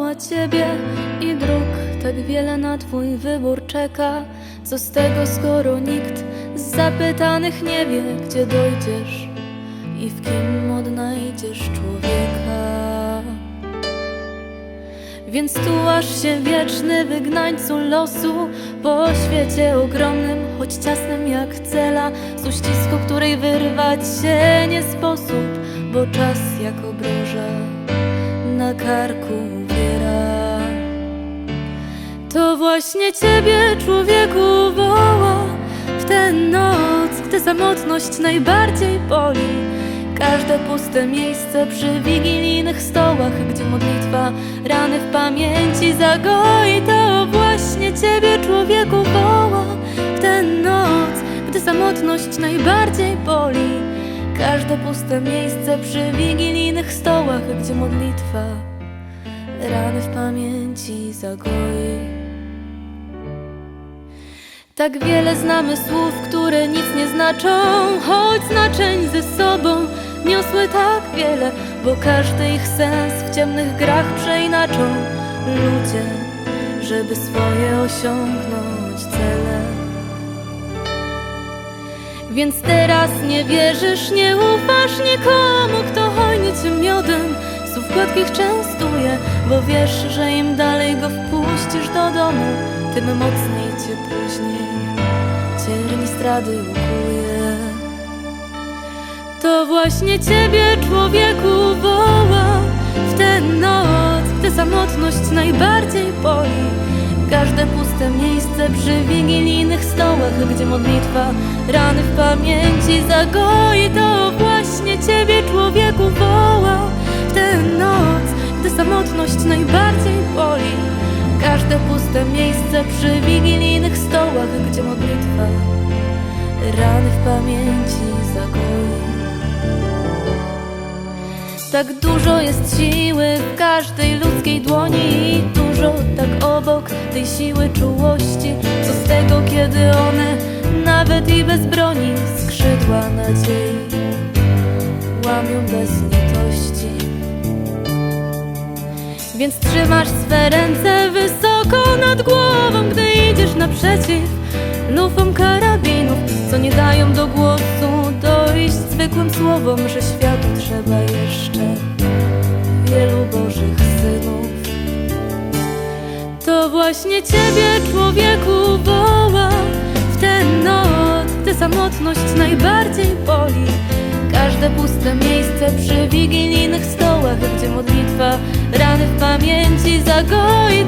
woła ciebie i dróg tak wiele na twój wybór czeka. Co z tego, skoro nikt z zapytanych nie wie, gdzie dojdziesz i w kim odnajdziesz człowieka. Więc tułasz się wieczny wygnańcu losu Po świecie ogromnym, choć ciasnym jak cela Z uścisku, której wyrwać się nie sposób Bo czas jak obroża na karku uwiera. To właśnie ciebie człowieku woła W tę noc, gdy samotność najbardziej boli. Każde puste miejsce przy wigilijnych stołach, gdzie modlitwa rany w pamięci zagoi, to właśnie Ciebie człowieku woła w tę noc, gdy samotność najbardziej boli. Każde puste miejsce przy wigilijnych stołach, modlitwa rany w pamięci zagoi. Tak wiele znamy słów, które nic nie znaczą, choć znaczeń ze sobą niosły tak wiele, bo każdy ich sens w ciemnych grach przeinaczą ludzie, żeby swoje osiągnąć cele. Więc teraz nie wierzysz, nie ufasz nikomu, kto hojnie cię miodem słów gładkich częstuje, bo wiesz, że im dalej go wpuścisz do domu, tym mocniej cię później cierni strady ukuje. To właśnie ciebie, człowieku, woła w tę noc, gdy samotność najbardziej boli. Każde puste miejsce przy wigilijnych stołach, gdzie modlitwa rany w pamięci zagoi, to właśnie ciebie, człowieku, woła Puste miejsce przy wigilijnych stołach, gdzie modlitwa rany w pamięci zagoi. Tak dużo jest siły w każdej ludzkiej dłoni i dużo tak obok tej siły czułości. Co z tego, kiedy one nawet i bez broni skrzydła nadziei Więc trzymasz swe ręce wysoko nad głową, gdy idziesz naprzeciw lufom karabinów, co nie dają do głosu dojść zwykłym słowom, że światu trzeba jeszcze wielu Bożych synów. To właśnie Ciebie, człowieku, woła w tę noc, gdy samotność najbardziej boli. Każde puste miejsce przy wigilijnych stołach, gdzie modlitwa pamięci zagoi,